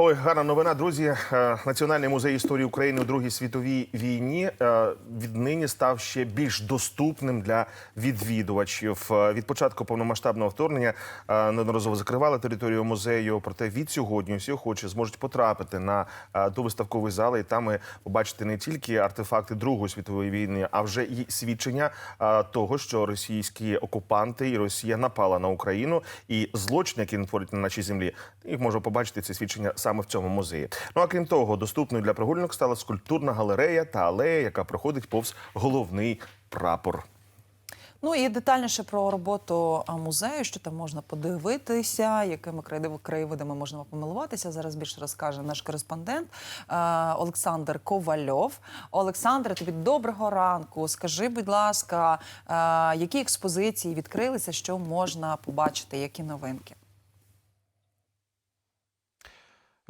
Ой, гарна новина, друзі. Е, Національний музей історії України у Другій світовій війні е, віднині став ще більш доступним для відвідувачів. Е, Від початку повномасштабного вторгнення неодноразово закривали територію музею. Проте від сьогодні всі охочі зможуть потрапити на до виставкової зали і там і побачити не тільки артефакти Другої світової війни, а вже і свідчення того, що російські окупанти і Росія напала на Україну і злочини, які вони творять на нашій землі, їх можна побачити це свідчення саме в цьому музеї. Ну а крім того, доступною для прогулянок стала скульптурна галерея та алея, яка проходить повз головний прапор. Ну і детальніше про роботу музею, що там можна подивитися, якими краєвидами- можна помилуватися. Зараз більше розкаже наш кореспондент Олександр Ковальов. Олександре, тобі доброго ранку. Скажи, будь ласка, які експозиції відкрилися, що можна побачити, які новинки?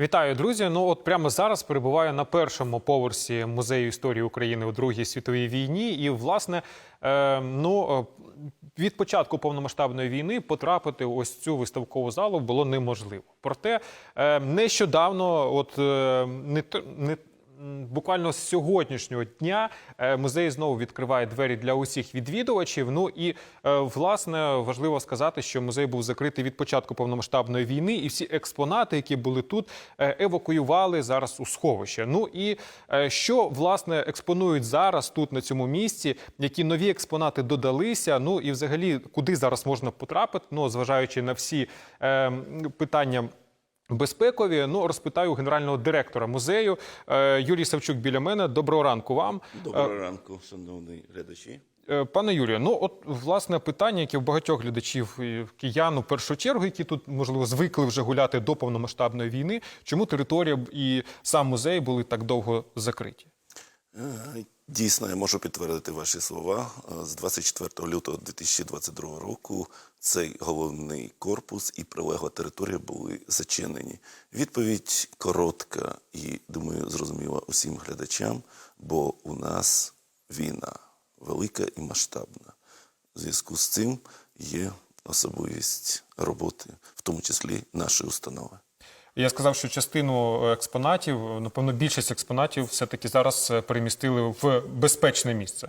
Вітаю, друзі. Ну от прямо зараз перебуваю на першому поверсі музею історії України у Другій світовій війні. І, власне, е, ну е, від початку повномасштабної війни потрапити ось цю виставкову залу було неможливо. Проте е, нещодавно, от е, не не Буквально з сьогоднішнього дня е, музей знову відкриває двері для усіх відвідувачів. Ну і е, власне важливо сказати, що музей був закритий від початку повномасштабної війни, і всі експонати, які були тут, е, евакуювали зараз у сховище. Ну і що власне експонують зараз тут на цьому місці, які нові експонати додалися. Ну і взагалі, куди зараз можна потрапити, ну зважаючи на всі питання. Безпекові, ну розпитаю генерального директора музею Е, Юрій Савчук біля мене. Доброго ранку вам, Доброго ранку, шановні глядачі. Е, пане Юрію. Ну от власне питання, яке в багатьох глядачів і в киян у першу чергу, які тут можливо звикли вже гуляти до повномасштабної війни. Чому територія і сам музей були так довго закриті? Е, Дійсно, я можу підтвердити ваші слова. Е, З 24 лютого 2022 року цей головний корпус і прилегла територія були зачинені. Відповідь коротка і, думаю, зрозуміла усім глядачам, бо у нас війна велика і масштабна. В зв'язку з цим є особливість роботи, в тому числі нашої установи. Я сказав, що частину експонатів, напевно, більшість експонатів все-таки зараз е, перемістили в безпечне місце.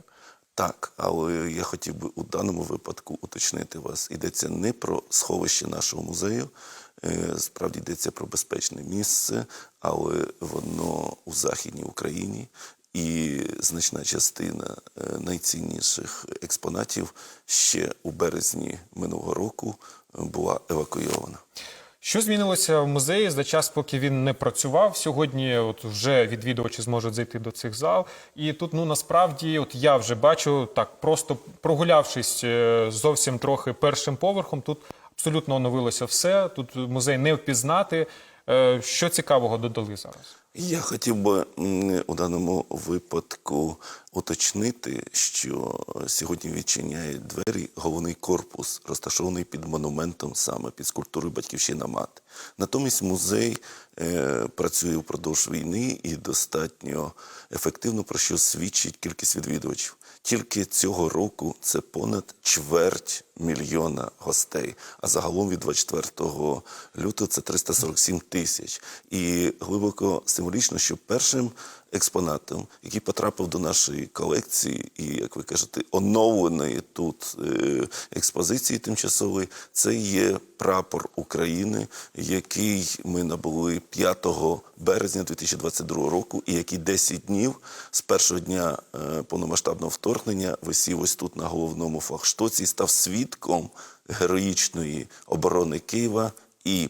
Так, але я хотів би у даному випадку уточнити вас. Йдеться не про сховище нашого музею, е, справді йдеться про безпечне місце, але воно у Західній Україні. І значна частина е, найцінніших експонатів ще у березні минулого року була евакуйована. Що змінилося в музеї за час, поки він не працював? Сьогодні от вже відвідувачі зможуть зайти до цих зал. І тут, ну насправді, от я вже бачу так, просто прогулявшись е, зовсім трохи першим поверхом, тут абсолютно оновилося все. Тут музей не впізнати. Е, Що цікавого додали зараз? Я хотів би у даному випадку уточнити, що сьогодні відчиняє двері головний корпус, розташований під монументом, саме під скульптурою Батьківщина мати. Натомість музей е, працює впродовж війни і достатньо ефективно, про що свідчить кількість відвідувачів. Тільки цього року це понад чверть мільйона гостей. А загалом від 24 лютого це 347 тисяч. І глибоко символічно, що першим експонатом, який потрапив до нашої колекції, і, як ви кажете, оновленої тут е, експозиції тимчасової, це є прапор України, який ми набули 5 березня 2022 року, і який 10 днів з першого дня е, повномасштабного вторгнення висів ось тут на головному флагштоці став свідком героїчної оборони Києва і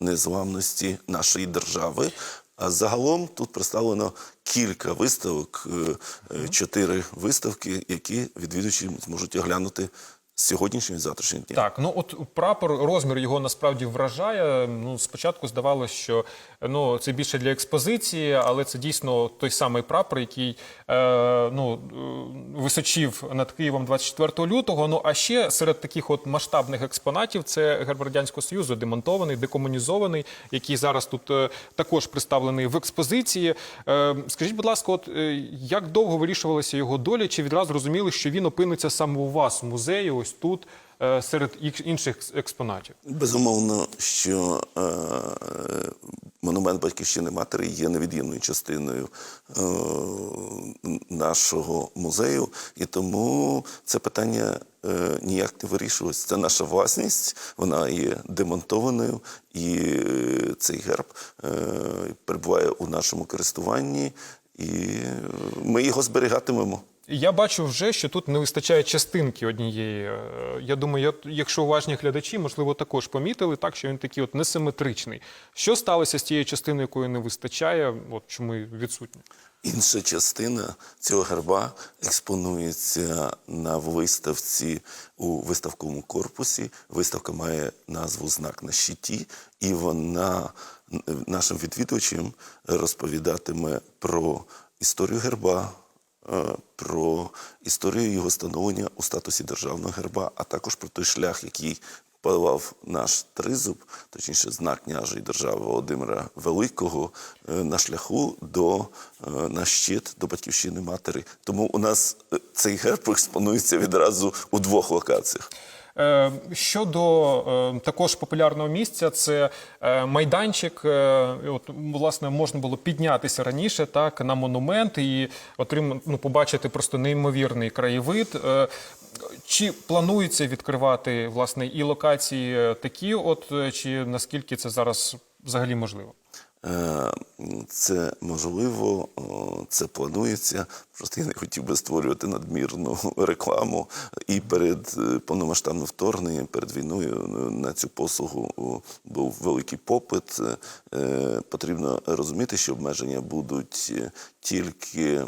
незламності нашої держави. А загалом тут представлено кілька виставок, е, е, чотири виставки, які відвідувачі зможуть оглянути сьогоднішнього і завтрашнього дня. Так, ну от прапор, розмір його насправді вражає. Ну, спочатку здавалося, що ну, це більше для експозиції, але це дійсно той самий прапор, який е, ну, е, височив над Києвом 24 лютого. Ну а ще серед таких от масштабних експонатів це герб Радянського Союзу, демонтований, декомунізований, який зараз тут е, також представлений в експозиції. Е, скажіть, будь ласка, от е, як довго вирішувалася його доля? Чи відразу розуміли, що він опиниться саме у вас в музеї, ось тут, е, серед інших експонатів? Безумовно, що е, монумент батьківщини матері є невід'ємною частиною е, нашого музею, і тому це питання ніяк не вирішувалось. Це наша власність, вона є демонтованою, і цей герб перебуває у нашому користуванні, і ми його зберігатимемо. Я бачу вже, що тут не вистачає частинки однієї. Е, Я думаю, якщо уважні глядачі, можливо, також помітили так, що він такий от несиметричний. Що сталося з тією частиною, якої не вистачає? От чому відсутня? Інша частина цього герба експонується на виставці у виставковому корпусі. Виставка має назву Знак на щиті, і вона нашим відвідувачам розповідатиме про історію герба. Е, Про історію його становлення у статусі державного герба, а також про той шлях, який подавав наш тризуб, точніше знак княжої держави Володимира Великого, е, на шляху до е, на щит до батьківщини матері. Тому у нас цей герб експонується відразу у двох локаціях. Е, Щодо е, також популярного місця, це е, майданчик. От власне можна було піднятися раніше, так на монумент і отрим, ну, побачити просто неймовірний краєвид. Чи планується відкривати власне і локації такі, от чи наскільки це зараз взагалі можливо? Е, Це можливо, це планується. Просто я не хотів би створювати надмірну рекламу. І перед е, повномасштабним вторгненням, перед війною е, на цю послугу був великий попит. Потрібно розуміти, що обмеження будуть тільки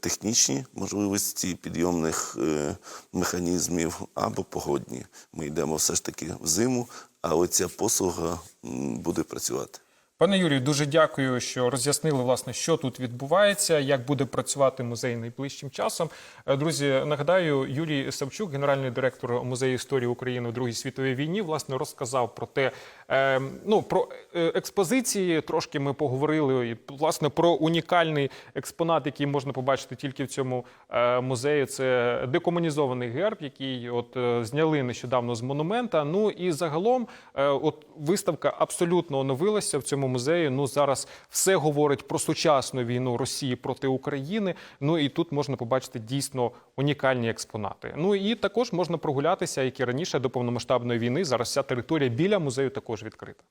технічні можливості підйомних механізмів або погодні. Ми йдемо все ж таки в зиму, а оця послуга буде працювати. Пане Юрію, дуже дякую, що роз'яснили власне, що тут відбувається, як буде працювати музей найближчим часом. Е, Друзі, нагадаю, Юрій Савчук, генеральний директор музею історії України у Другій світовій війні, власне розказав про те, е, ну про е, експозиції. Трошки ми поговорили і власне про унікальний експонат, який можна побачити тільки в цьому е, музеї. Це декомунізований герб, який от зняли нещодавно з монумента. Ну і загалом, от виставка абсолютно оновилася в цьому музеї. Ну зараз все говорить про сучасну війну Росії проти України. Ну і тут можна побачити дійсно унікальні експонати. Ну і також можна прогулятися, як і раніше до повномасштабної війни. Зараз вся територія біля музею також відкрита.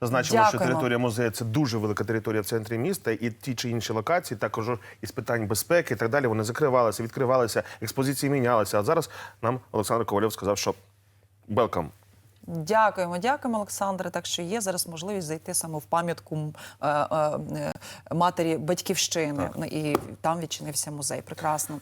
Зазначимо, що територія музею це дуже велика територія в центрі міста, і ті чи інші локації, також із питань безпеки і так далі, вони закривалися, відкривалися, експозиції мінялися. А зараз нам Олександр Ковальов сказав, що welcome. Дякуємо, дякуємо, Олександре. Так що є зараз можливість зайти саме в пам'ятку е, е, е, матері батьківщини, і там відчинився музей. Прекрасно.